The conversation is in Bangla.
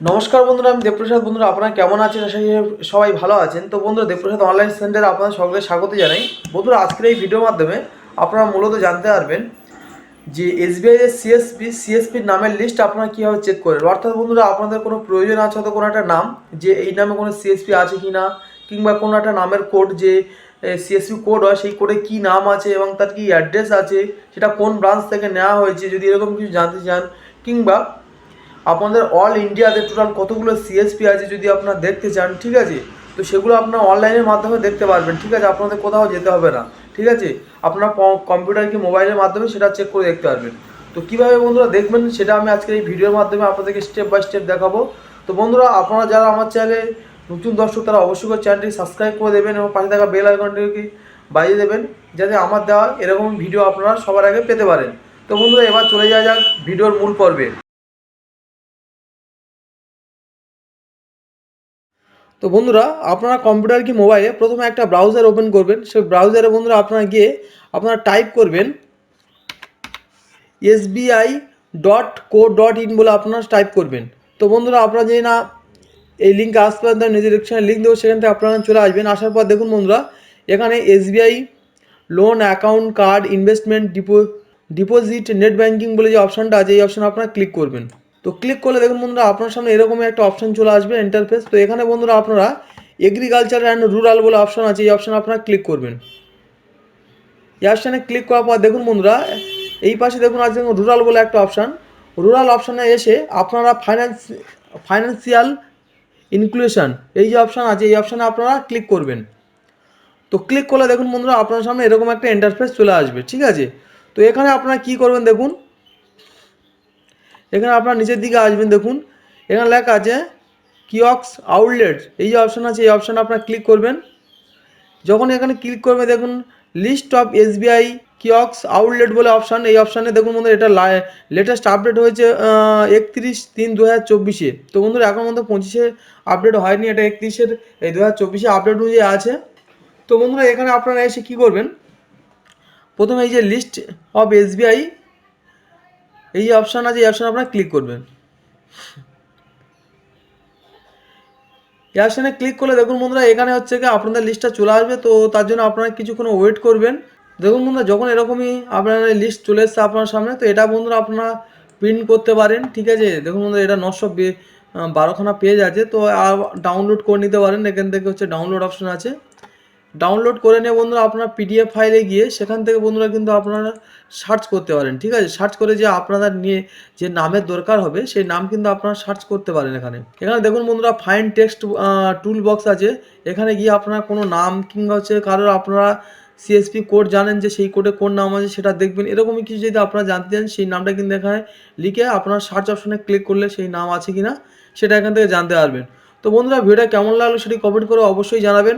নমস্কার বন্ধুরা, আমি দেবপ্রসাদ। বন্ধুরা, আপনারা কেমন আছেন? আশা সবাই ভালো আছেন। তো বন্ধুরা, দেবপ্রসাদ অনলাইন সেন্টারে আপনাদের সকলকে স্বাগত জানাই। বন্ধুরা, আজকের এই ভিডিওর মাধ্যমে আপনারা মূলত জানতে পারবেন যে এসবিআই এর সিএসপি সিএসপির নামের লিস্ট আপনারা কীভাবে চেক করবেন অর্থাৎ বন্ধুরা, আপনাদের কোনো প্রয়োজন আছে হয়তো কোনো একটা নাম যে এই নামে কোনো সিএসপি আছে কি না কিংবা কোনো একটা নামের কোড যে সিএসপি কোড হয়, সেই কোডে কী নাম আছে এবং তার কী অ্যাড্রেস আছে, সেটা কোন ব্রাঞ্চ থেকে নেওয়া হয়েছে, যদি এরকম কিছু জানতে চান, কিংবা আপনাদের অল ইন্ডিয়াতে টোটাল কতগুলো সিএসপি আছে যদি আপনারা দেখতে চান, ঠিক আছে? তো সেগুলো আপনারা অনলাইনের মাধ্যমে দেখতে পারবেন, ঠিক আছে? আপনাদের কোথাও যেতে হবে না, ঠিক আছে? আপনার কম্পিউটার কি মোবাইলের মাধ্যমে সেটা চেক করে দেখতে পারবেন। তো কীভাবে বন্ধুরা দেখবেন, সেটা আমি আজকের এই ভিডিওর মাধ্যমে আপনাদেরকে স্টেপ বাই স্টেপ দেখাবো। তো বন্ধুরা, আপনারা যারা আমার চ্যানেলে নতুন দর্শক, তারা অবশ্যই করে চ্যানেলটি সাবস্ক্রাইব করে দেবেন এবং পাশে থাকা বেল আইকনটিকে বাজিয়ে দেবেন, যাতে আমার দেওয়া এরকম ভিডিও আপনারা সবার আগে পেতে পারেন। তো বন্ধুরা, এবার চলে যাওয়া যাক ভিডিওর মূল পর্বে। তো বন্ধুরা, আপনারা কম্পিউটার কি মোবাইলে প্রথমে একটা ব্রাউজার ওপেন করবেন। সেই ব্রাউজারে বন্ধুরা আপনারা গিয়ে আপনারা টাইপ করবেন SBI dot co dot in বলে আপনারা টাইপ করবেন। তো বন্ধুরা, আপনারা যদি না এই লিঙ্কে আসতে পারেন, তাহলে নিজের ডিসক্রিপশনে লিঙ্ক দেবো, সেখান থেকে আপনারা চলে আসবেন। আসার পর দেখুন বন্ধুরা, এখানে SBI loan account card investment depo deposit net banking বলে যে অপশানটা আছে, এই অপশানে আপনারা ক্লিক করবেন। তো ক্লিক করলে দেখুন বন্ধুরা আপনার সামনে এরকমই একটা অপশান চলে আসবে ইন্টারফেস তো এখানে বন্ধুরা আপনারা এগ্রিকালচার অ্যান্ড রুরাল বলে অপশান আছে, এই অপশানে আপনারা ক্লিক করবেন। এই অপশানে ক্লিক করার পর দেখুন বন্ধুরা, এই পাশে দেখুন আছে রুরাল বলে একটা অপশান রুরাল অপশানে এসে আপনারা ফাইন্যান্স ফাইন্যান্সিয়াল ইনক্লুশন এই যে অপশান আছে, এই অপশানে আপনারা ক্লিক করবেন। তো ক্লিক করলে দেখুন বন্ধুরা আপনার সামনে এরকম একটা ইন্টারফেস চলে আসবে, ঠিক আছে? তো এখানে আপনারা কি করবেন দেখুন এখানে আপনার নিচের দিকে আসবেন, দেখুন। এখানে লেখা আছে কিয়ক্স আউটলেট এই যে অপশান আছে, এই অপশানে আপনারা ক্লিক করবেন। যখন এখানে ক্লিক করবে, দেখুন list of SBI kiosk outlet বলে অপশান এই অপশানে দেখুন বন্ধুরা, এটা লেটেস্ট আপডেট হয়েছে একত্রিশ তিন দু হাজার চব্বিশে। তো বন্ধুরা, এখন মধ্যে পঁচিশে আপডেট হয়নি, এটা একত্রিশের, এই দু হাজার চব্বিশে আপডেট অনুযায়ী আছে। তো বন্ধুরা, এখানে আপনারা এসে কী করবেন? প্রথমে এই যে লিস্ট অফ এসবিআই এই অপশান আছে, এই অপশানে আপনারা ক্লিক করবেন। এই অপশানে ক্লিক করলে দেখুন বন্ধুরা, এখানে হচ্ছে কি আপনাদের লিস্টটা চলে আসবে, তো তার জন্য আপনারা কিছুক্ষণ ওয়েট করবেন। দেখুন বন্ধুরা, যখন এরকমই আপনার লিস্ট চলে এসছে আপনার সামনে, তো এটা বন্ধুরা আপনারা প্রিন্ট করতে পারেন, ঠিক আছে? দেখুন বন্ধুরা, এটা নশো বারোখানা পেজ আছে, তো ডাউনলোড করে নিতে পারেন। এখান থেকে হচ্ছে ডাউনলোড অপশন আছে। ডাউনলোড করে নিয়ে বন্ধুরা আপনার পিডিএফ ফাইলে গিয়ে সেখান থেকে বন্ধুরা কিন্তু আপনারা সার্চ করতে পারেন, ঠিক আছে? সার্চ করে যে আপনাদের নিয়ে যে নামের দরকার হবে, সেই নাম কিন্তু আপনারা সার্চ করতে পারেন এখানে। এখানে দেখুন বন্ধুরা ফাইন টেক্সট টুল বক্স আছে। এখানে গিয়ে আপনারা কোনো নাম কিংবা হচ্ছে কারোর আপনারা সিএসপি কোড জানেন যে সেই কোডে কোন নাম আছে সেটা দেখবেন। এরকমই কিছু যদি আপনারা জানতে চান, সেই নামটা কিন্তু এখানে লিখে আপনার সার্চ অপশনে ক্লিক করলে সেই নাম আছে কি না সেটা এখান থেকে জানতে পারবেন। তো বন্ধুরা, ভিডিওটা কেমন লাগল সেটি কমেন্ট করে অবশ্যই জানাবেন।